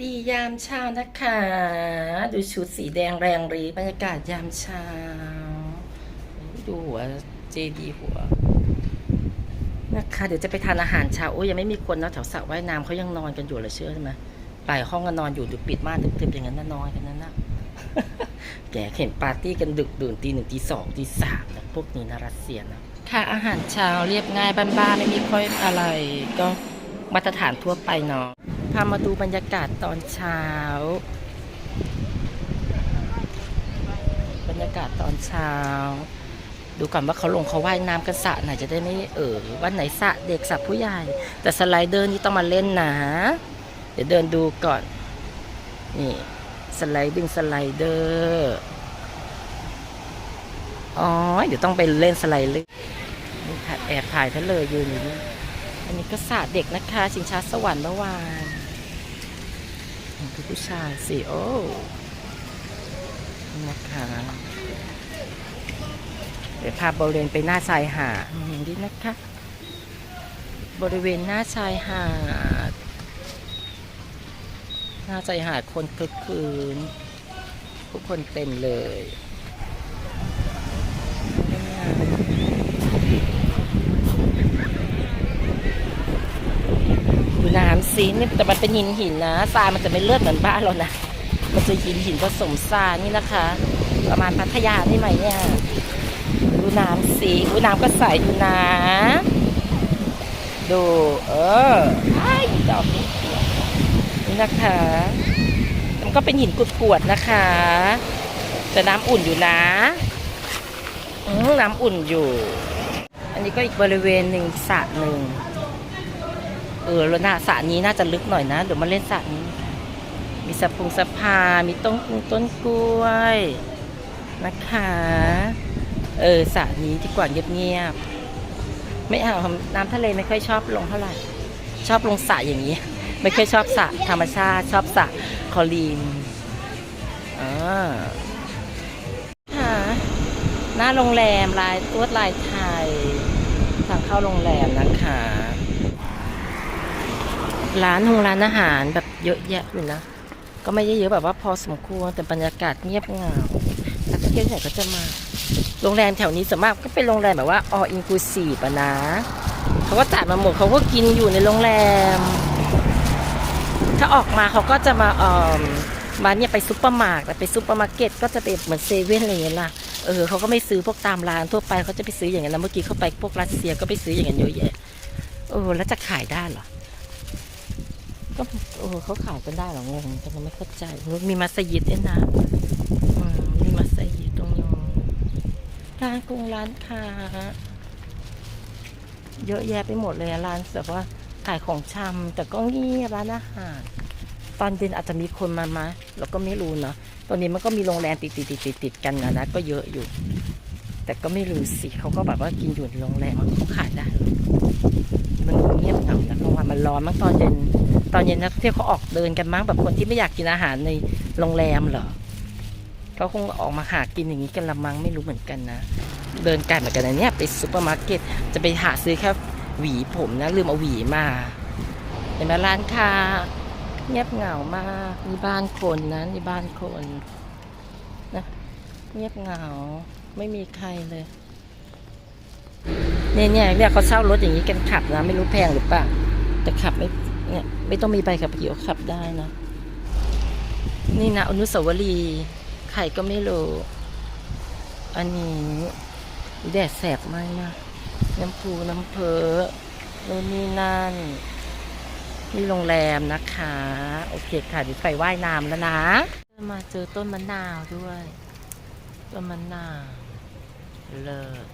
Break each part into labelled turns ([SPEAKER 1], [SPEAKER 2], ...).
[SPEAKER 1] ดียามเช้านะคะ ดูชุดสีแดงแรงรีบรรยากาศยามเช้า ดูหัวเจดีหัวนะคะ เดี๋ยวจะไปทานอาหารเช้าโอ้ยยังไม่มีคนเนาะแถวสระว่ายน้ำเขายังนอนกันอยู่เลยเชื่อใช่ไหมหลายห้องก็นอนอยู่ดูปิดม่านทึบๆอย่างนั้นนะนอนกันนั่นนะแกเห็นปาร์ตี้กันดึกดื่นตีหนึ่งตีสองตีสามนะพวกนี้นะรัสเซียนะค่ะอาหารเช้าเรียบง่ายบ้านๆไม่มีค่อยอะไรก็มาตรฐานทั่วไปเนาะ พามาดูบรรยากาศตอนเช้า บรรยากาศตอนเช้า ดูก่อนว่าเขาลงเขาว่ายน้ำกันสระไหนจะได้ไม่เออวันไหนสระเด็กสระผู้ใหญ่ แต่สไลเดอร์นี่ต้องมาเล่นนะ เดี๋ยวเดินดูก่อน นี่ สไลด์ดึงสไลเดอร์อ๋อ เดี๋ยวต้องไปเล่นสไลเดอร์นี่ถ่ายแอบถ่ายท่านเลยยืนอยู่นี่ อันนี้ก็สะเด็กนะคะ ชิงช้าสวรรค์เมื่อวาน ของผู้ชายสิโอ้นี่นะคะเดี๋ยวพาบริเวณไปหน้าชายหาดอย่างนี้นะคะ บริเวณหน้าชายหาดหน้าชายหาดคนคึกคืนทุกคนเต็มเลยดูน้ำ ซีนี่แต่มันเป็นหินหินนะทรายมันจะไม่เลือดเหมือนบ้านเรานะมันจะหินหินผสมทรายนี่นะคะ ประมาณพัทยาได้ไหมเนี่ยดูน้ำสีดูน้ำก็ใสดูนะ ดูเออไอ้ดอกนี้นี่นะคะมันก็เป็นหินกรวดนะคะแต่น้ำอุ่นอยู่นะน้ำอุ่นอยู่ อันนี้ก็อีกบริเวณหนึ่งสระหนึ่ง เออแล้วน้าสระนี้น่าจะลึกหน่อยนะ เดี๋ยวมาเล่นสระนี้ มีสะพุงสะพานมีต้นกรุงต้นกล้วย นะคะ เออสระนี้ดีกว่าเงียบๆไม่เอาน้ำทะเลไม่ค่อยชอบลงเท่าไหร่ ชอบลงสระอย่างนี้ ไม่ค่อยชอบสระธรรมชาติ ชอบสระคลอลีนอ่าหน้าโรงแรมลายตัวลายไทยทางเข้าโรงแรมนะคะ ร้านหงร้านอาหารแบบเยอะแยะอยู่นะ ก็ไม่เยอะแบบว่าพอสมควรแต่บรรยากาศเงียบเหงานักท่องเที่ยวที่ไหนก็จะมา โรงแรมแถวนี้ส่วนมากก็เป็นโรงแรมแบบว่า all inclusive อะนะเขาก็จ่ายมาหมดเขาก็กินอยู่ในโรงแรม ถ้าออกมาเขาก็จะมาเอ่อมาเนี่ยไปซุปเปอร์มาร์ทไปซุปเปอร์มาร์เก็ตก็จะเป็นเหมือนเซเว่นอะไรอย่างเงี้ยล่ะเออเขาก็ไม่ซื้อพวกตามร้านทั่วไปเขาจะไปซื้ออย่างนั้นนะเมื่อกี้เขาไปพวกรัสเซียก็ไปซื้ออย่างนั้นเยอะแยะเออแล้วจะขายได้เหรอ ก็เออเขาขายกันได้เหรองงแต่ไม่เข้าใจมีมัสยิดด้วยนะอืมมีมัสยิดตรงนี้ร้านกรุงร้านค้าเยอะแยะไปหมดเลยอะร้านแบบว่าขายของชำแต่ก็เงียบร้านอาหารตอนเย็นอาจจะมีคนมาไหมเราก็ไม่รู้เนาะตอนนี้มันก็มีโรงแรมติดติดติดติดติดๆกันนะนะก็เยอะอยู่ แต่ก็ไม่รู้สิเขาก็แบบว่ากินอยู่ในโรงแรมเขาขายได้เหรอมันเงียบเหงาแต่กลางวันมันร้อนมั้งตอนเย็น ตอนเย็นนักท่องเที่ยวเขาออกเดินกันมั้งแบบคนที่ไม่อยากกินอาหารในโรงแรมเหรอเขาคงออกมาหากินอย่างนี้กันละมั้งไม่รู้เหมือนกันนะ เดินไกลเหมือนกันนะเนี่ยไปซูเปอร์มาร์เก็ตจะไปหาซื้อแค่หวีผมนะลืมเอาหวีมาเห็นไหมร้านค้าเงียบเหงามากนี่บ้านคนนะนี่บ้านคนนะเงียบเหงาไม่มีใครเลยเนี่ยเนี่ยเนี่ยเขาเช่ารถอย่างนี้กันขับนะไม่รู้แพงหรือเปล่าแต่ขับไม่ เนี่ยไม่ต้องมีใบขับขี่ก็ขับได้นะ นี่นะอนุสาวรีย์ใครก็ไม่รู้อันนี้แดดแสบมากนะน้ำพูน้ำเพอโน่นนี่นั่นนี่โรงแรมนะคะ โอเคค่ะเดี๋ยวไปว่ายน้ำแล้วนะ มาเจอต้นมะนาวด้วย ต้นมะนาวเลิศ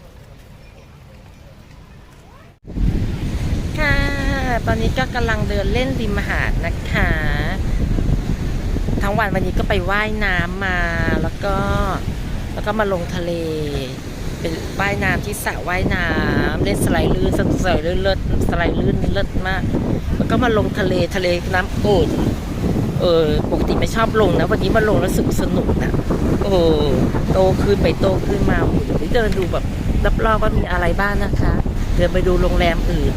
[SPEAKER 1] ค่ะ ตอนนี้ก็กำลังเดินเล่นริมหาดนะคะ ทั้งวันวันนี้ก็ไปว่ายน้ำมาแล้วก็แล้วก็มาลงทะเล เป็นว่ายน้ำที่สระว่ายน้ำเล่นสไลด์ลื่นสไลด์ลื่นเลิศสไลด์ลื่นเลิศมาก แล้วก็มาลงทะเลทะเลน้ำอุ่นเออปกติไม่ชอบลงนะ วันนี้มาลงแล้วรู้สึกสนุกนะโอ้โตขึ้นไปโตขึ้นมาเดี๋ยวไปเดินดูแบบรอบๆว่ามีอะไรบ้างนะคะ เดินไปดูโรงแรมอื่น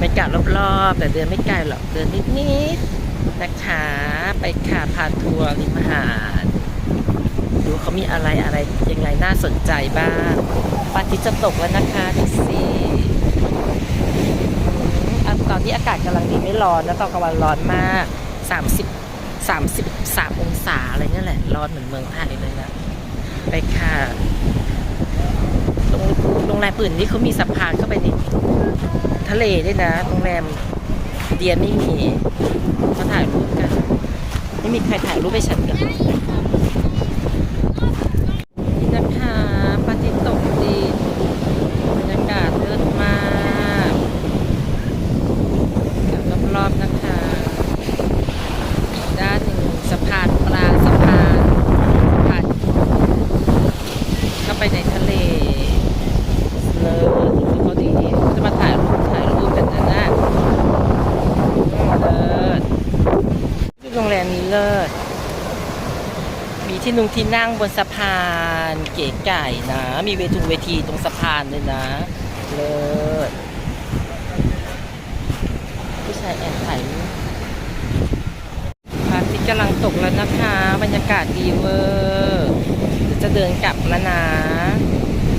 [SPEAKER 1] บรรยากาศรอบๆ แต่เดินไม่ไกลหรอกเดินนิดๆนะคะไปค่ะพาทัวร์ริมหาดดูเขามีอะไรอะไรยังไงน่าสนใจบ้างพระอาทิจะตกแล้วนะคะดูสิตอนที่อากาศกำลังดีไม่ร้อนนะตอนกลางวันร้อนมาก 30 33 องศาอะไรเนี่ยแหละ ร้อนเหมือนเมืองไทยเลยนะ ไปค่ะ โรงโรงแรมอื่นนี่เขามีสะพานเข้าไปในทะเลด้วยนะ โรงแรมเดียนไม่มีเขาถ่ายรูปกัน ไม่มีใครถ่ายรูปให้ฉันกันนะคะปาติตกดีบรรยากาศเลิศมากเดี๋ยวรอบๆนะคะ ด้านหนึ่งสะพานปลาสะพานผ่านเข้าไปในทะเลเลยดูเขาดีเขาจะมาถ่ายรูปถ่ายรูปกันนะนะอืมเลิศโรงแรมนี้เลิศมี ที่นุงที่นั่งบนสะพานเก๋ไก่นะ มีเวทุงเวทีตรงสะพานเลยนะเลิศผู้ชายแอบถ่ายพระอาทิตย์กำลังตกแล้วนะคะ บรรยากาศดีเวอร์เดี๋ยวจะเดินกลับแล้วนะ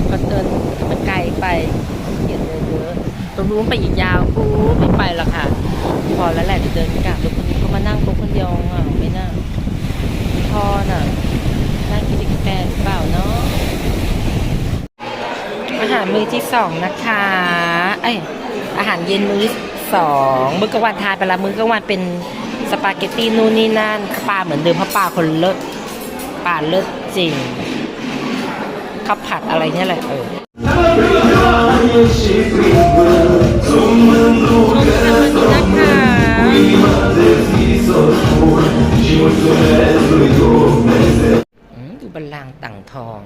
[SPEAKER 1] พอเดินมันไกลไปเขียนเลยเยอะตรงนู้นไปอีกยาวกูไม่ไปหรอกค่ะ พอแล้วแหละเดี๋ยวเดินกลับแล้วคนนี้เขามานั่งโต๊ะคนเดียวอะไม่นั่งพ่อน่ะนั่งกินกับ แฟนเปล่าเนาะอาหารมื้อที่สองนะคะ เอ้ยอาหารเย็นมื้อสองมื้อกลางวันทานไปละมื้อกลางวันเป็นสปาเกตตี้นู่นนี่นั่นปลาเหมือนเดิมเพราะปลาคนเลิศปลาเลิศจริงข้าวผัดอะไรเนี่ยแหละเออชมกันนะคะ อืมดูบัลลังต่างทอง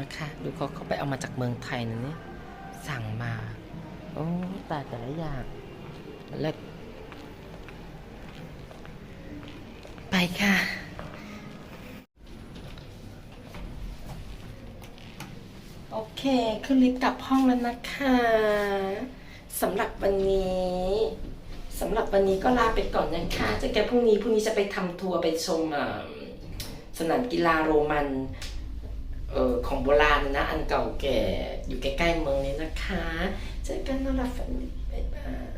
[SPEAKER 1] นะคะดูเขาเขาไปเอามาจากเมืองไทยนะนี่สั่งมา โอ้ตาแต่ละอย่างเลิศไปค่ะโอเคขึ้นลิฟต์กลับห้องแล้วนะคะสำหรับวันนี้สำหรับวันนี้ก็ลาไปก่อนนะคะเจะแกพรุ่งนี้พรุ่งนี้จะไปทำทัวร์ไปชมอ่า สนามกีฬาโรมันเออของโบราณนะ อันเก่าแก่อยู่ใกล้ๆเมืองนี้นะคะ เจอกันนอนหลับฝันดีบ๊ายบาย